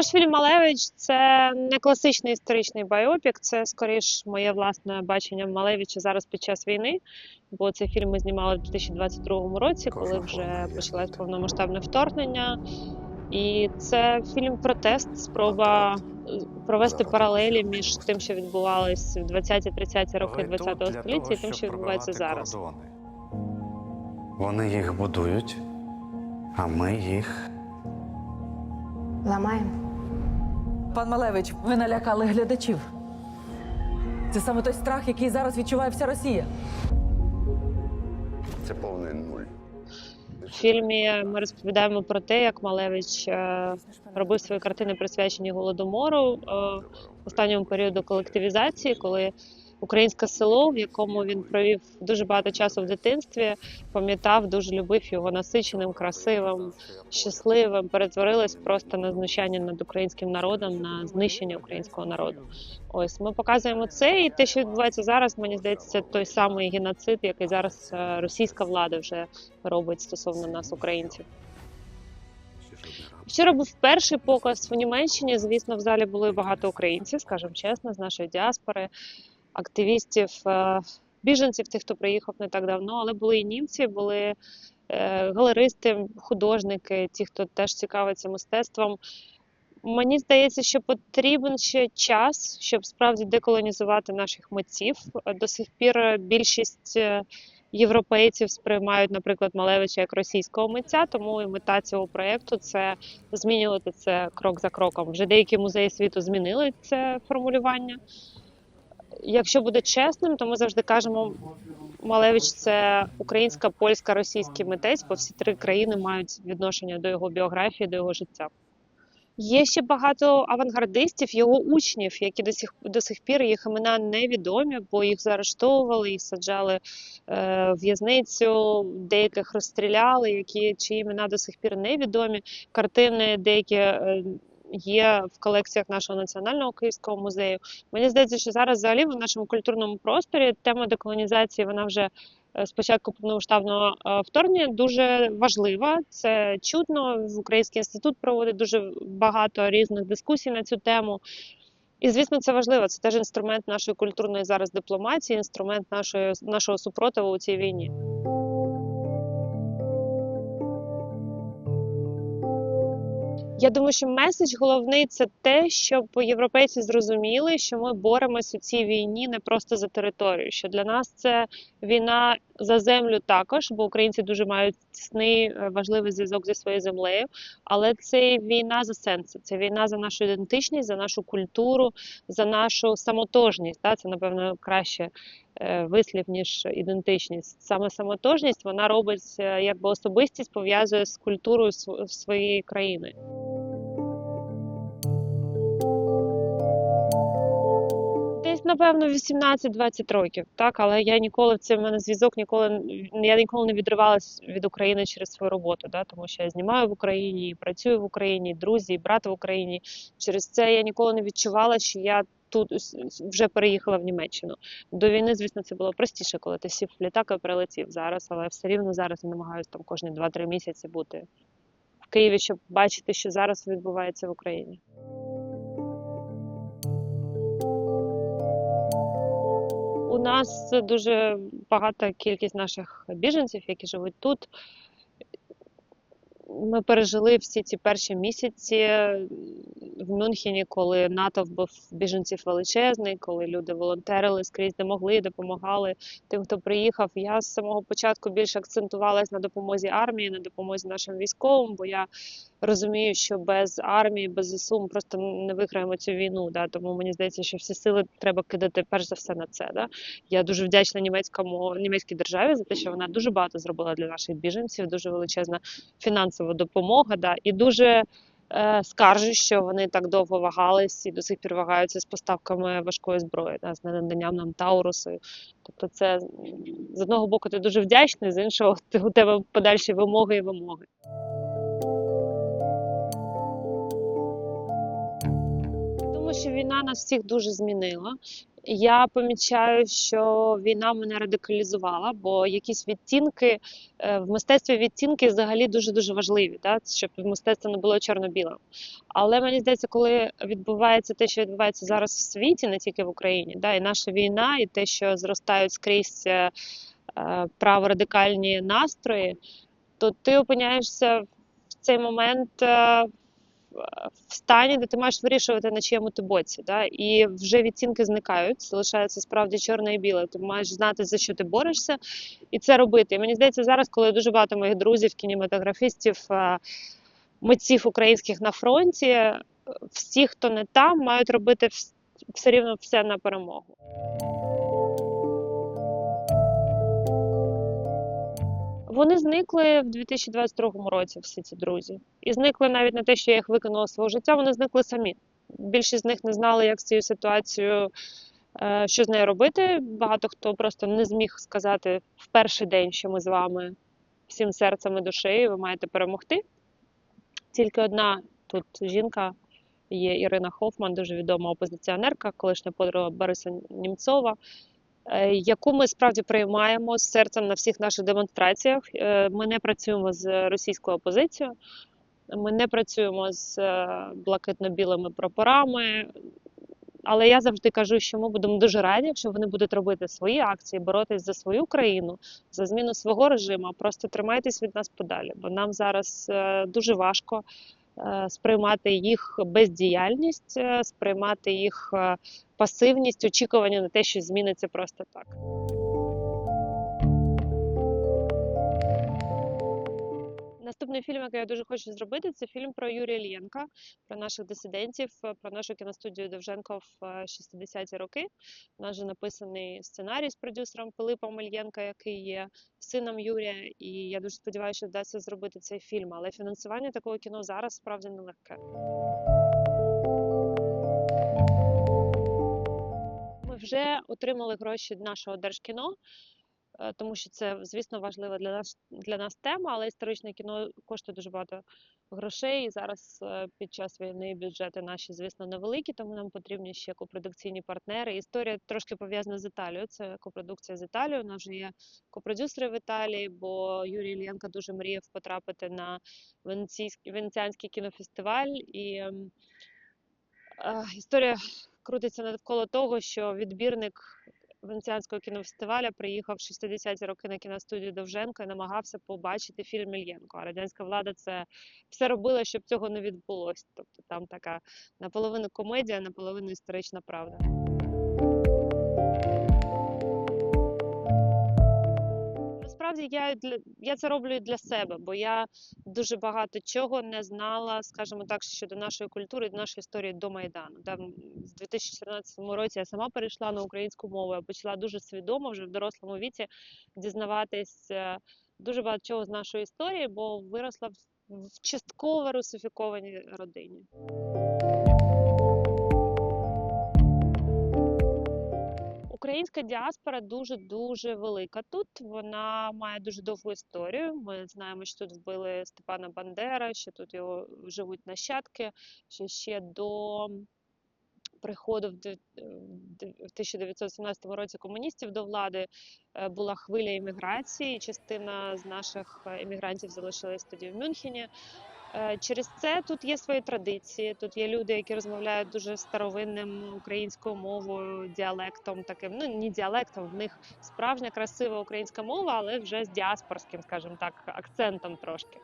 наш фільм Малевич це не класичний історичний байопік, це скоріш моє власне бачення Малевича зараз під час війни. Бо цей фільм ми знімали в 2022 році, коли вже почалось повномасштабне вторгнення. І це фільм протест, спроба провести паралелі між тим, що відбувалось в 20-30 роки Ви 20-го століття, і тим, що відбувається зараз. Вони їх будують, а ми їх. Ламаємо. Пан Малевич, ви налякали глядачів. Це саме той страх, який зараз відчуває вся Росія. Це повний нуль. В фільмі ми розповідаємо про те, як Малевич е, робив свої картини, присвячені голодомору в останньому періоду колективізації, коли українське село, в якому він провів дуже багато часу в дитинстві, пам'ятав, дуже любив його насиченим, красивим, щасливим, перетворилось просто на знущання над українським народом, на знищення українського народу. Ось ми показуємо це, і те, що відбувається зараз, мені здається, це той самий геноцид, який зараз е, російська влада вже робить стосовно нас, українців. Вчора був перший показ в Німеччині. Звісно, в залі були багато українців, скажімо чесно, з нашої діаспори, активістів, е, біженців, тих, хто приїхав не так давно, але були і німці, були е, галеристи, художники, ті, хто теж цікавиться мистецтвом. Мені здається, що потрібен ще час, щоб справді деколонізувати наших митців. До сих пір більшість е, європейців сприймають, наприклад, Малевича як російського митця, тому і мета цього проєкту це змінювати це крок за кроком. Вже деякі музеї світу змінили це формулювання. Якщо буде чесним, то ми завжди кажемо, Малевич це українська, польська, російський митець, бо всі три країни мають відношення до його біографії, до його життя. Є ще багато авангардистів, його учнів, які до сих до сих пір їх імена невідомі, бо їх заарештовували, їх саджали е, в'язницю, деяких розстріляли, які чиї імена до сих пір невідомі. Картини деякі е, є в колекціях нашого національного київського музею. Мені здається, що зараз взагалі в нашому культурному просторі тема деколонізації вона вже е, з початку повномасштабного е, вторгнення дуже важлива. Це чутно. Український інститут проводить дуже багато різних дискусій на цю тему. І звісно, це важливо. Це теж інструмент нашої культурної зараз дипломатії, інструмент нашої нашого супротиву у цій війні. Я думаю, що меседж головний це те, щоб європейці зрозуміли, що ми боремось у цій війні не просто за територію. Що для нас це війна за землю також, бо українці дуже мають тісний е, важливий зв'язок зі своєю землею. Але це війна за сенси, це війна за нашу ідентичність, за нашу культуру, за нашу самотожність. Та це напевно краще е, вислів ніж ідентичність. Саме самотожність вона робить е, якби особистість пов'язує з культурою св- своєї країни. Напевно, 18-20 років, так, але я ніколи це в мене зв'язок ніколи я ніколи не відривалась від України через свою роботу, да, тому що я знімаю в Україні, і працюю в Україні, друзі, і брат в Україні. Через це я ніколи не відчувала, що я тут вже переїхала в Німеччину. До війни, звісно, це було простіше, коли ти сів в літак і прилетів зараз, але все рівно зараз намагаюся там кожні 2-3 місяці бути в Києві, щоб бачити, що зараз відбувається в Україні. Нас дуже багата кількість наших біженців, які живуть тут. Ми пережили всі ці перші місяці в Мюнхені, коли натовп був біженців величезний, коли люди волонтерили скрізь, де могли, допомагали тим, хто приїхав. Я з самого початку більше акцентувалась на допомозі армії, на допомозі нашим військовим, бо я розумію, що без армії, без ЗСУ ми просто не виграємо цю війну. Да? Тому мені здається, що всі сили треба кидати перш за все на це. Да? Я дуже вдячна німецькому німецькій державі за те, що вона дуже багато зробила для наших біженців, дуже величезна фінансова допомога. Да? І дуже скаржу, що вони так довго вагались і до сих пір вагаються з поставками важкої зброї, да? з наданням нам Таурусу. Тобто, це з одного боку ти дуже вдячний, з іншого ти- у тебе подальші вимоги і вимоги. Думаю, що війна нас всіх дуже змінила. Я помічаю, що війна мене радикалізувала, бо якісь відтінки е, в мистецтві відтінки взагалі дуже дуже важливі, да? щоб мистецтво не було чорно-білим. Але мені здається, коли відбувається те, що відбувається зараз в світі, не тільки в Україні, да? і наша війна, і те, що зростають скрізь е, е, праворадикальні настрої, то ти опиняєшся в цей момент. В стані, де ти маєш вирішувати, на чиєму ти боці. Да? І вже відтінки зникають, залишається справді чорне і біле. Ти маєш знати, за що ти борешся, і це робити. І мені здається, зараз, коли дуже багато моїх друзів, кінематографістів, е, митців українських на фронті, всі, хто не там, мають робити все рівно все на перемогу. Вони зникли в 2022 році, всі ці друзі. І зникли навіть не те, що я їх викинула з свого життя, вони зникли самі. Більшість з них не знали, як з цією ситуацією, е, що з нею робити. Багато хто просто не зміг сказати в перший день, що ми з вами всім серцем і душею, ви маєте перемогти. Тільки одна тут жінка є Ірина Хофман, дуже відома опозиціонерка, колишня подруга Бориса Німцова, яку ми справді приймаємо з серцем на всіх наших демонстраціях. Е, Ми не працюємо з російською опозицією, ми не працюємо з е, блакитно-білими прапорами. Але я завжди кажу, що ми будемо дуже раді, якщо вони будуть робити свої акції, боротись за свою країну, за зміну свого режиму. Просто тримайтесь від нас подалі, бо нам зараз е, дуже важко е, сприймати їх бездіяльність, е, сприймати їх е, пасивність, очікування на те, що зміниться просто так. Наступний фільм, який я дуже хочу зробити, це фільм про Юрія Ільєнка, про наших дисидентів, е, про нашу кіностудію Довженко в е, 60-ті роки. У нас вже написаний сценарій з продюсером Пилипом Ільєнка, який є сином Юрія. І я дуже сподіваюся, що вдасться зробити цей фільм. Але фінансування такого кіно зараз справді нелегке. Ми вже отримали гроші нашого держкіно, е, тому що це, звісно, важлива для нас для нас тема, але історичне кіно коштує дуже багато грошей. І зараз е, під час війни бюджети наші, звісно, невеликі, тому нам потрібні ще копродукційні партнери. Історія трошки пов'язана з Італією. Це копродукція з Італією. У нас вже є копродюсери в Італії, бо Юрій Ільєнко дуже мріяв потрапити на Венеціанський кінофестиваль. І ем, е, історія крутиться навколо того, що відбірник Венеціанського кінофестиваля приїхав в 60-ті роки на кіностудію Довженко і намагався побачити фільм Ільєнко. А радянська влада це все робила, щоб цього не відбулося. Тобто там така наполовину комедія, наполовину історична правда. Насправді я для я це роблю і для себе, бо я дуже багато чого не знала, скажімо так, щодо нашої культури, до нашої історії до Майдану. Да, м, в 2014 році я сама перейшла на українську мову. Я почала дуже свідомо вже в дорослому віці дізнаватись е, дуже багато чого з нашої історії, бо виросла в частково русифікованій родині. Українська діаспора дуже дуже велика. Тут вона має дуже довгу історію. Ми знаємо, що тут вбили Степана Бандера, що тут його живуть нащадки, що ще до приходу в де- 1917 році комуністів до влади е, була хвиля імміграції. Частина з наших е, іммігрантів залишилась тоді в Мюнхені. Е, Через це тут є свої традиції. Тут є люди, які розмовляють дуже старовинним українською мовою, діалектом таким. Ну не діалектом, в них справжня красива українська мова, але вже з діаспорським, скажімо так, акцентом трошки.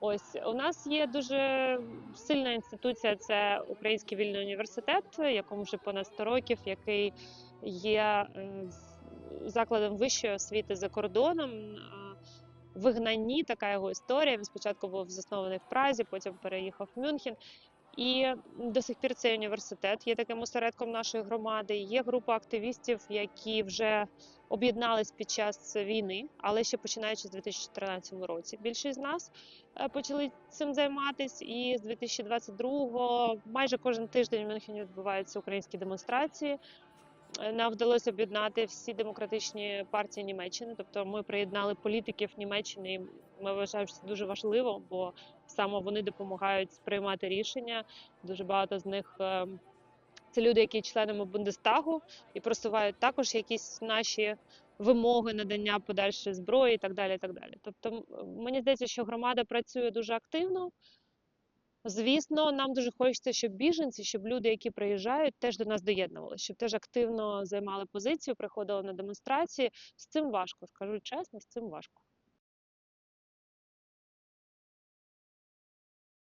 Ось у нас є дуже сильна інституція. Це Український вільний університет, якому вже понад 100 років, який є е, закладом вищої освіти за кордоном. Вигнанні така його історія. Він спочатку був заснований в Празі, потім переїхав в Мюнхен. І до сих пір цей університет є таким осередком нашої громади. Є група активістів, які вже об'єднались під час війни, але ще починаючи з 2014 році. Більшість з нас е, почали цим займатися. І з 2022-го майже кожен тиждень в Мюнхені відбуваються українські демонстрації. Нам вдалося об'єднати всі демократичні партії Німеччини. Тобто ми приєднали політиків Німеччини. і Ми вважаємо, що це дуже важливо, бо саме вони допомагають приймати рішення. Дуже багато з них е, Це люди, які членами Бундестагу і просувають також якісь наші вимоги надання подальшої зброї і так далі. І так далі. Тобто, мені здається, що громада працює дуже активно. Звісно, нам дуже хочеться, щоб біженці, щоб люди, які приїжджають, теж до нас доєднувалися, щоб теж активно займали позицію, приходили на демонстрації. З цим важко, скажу чесно, з цим важко.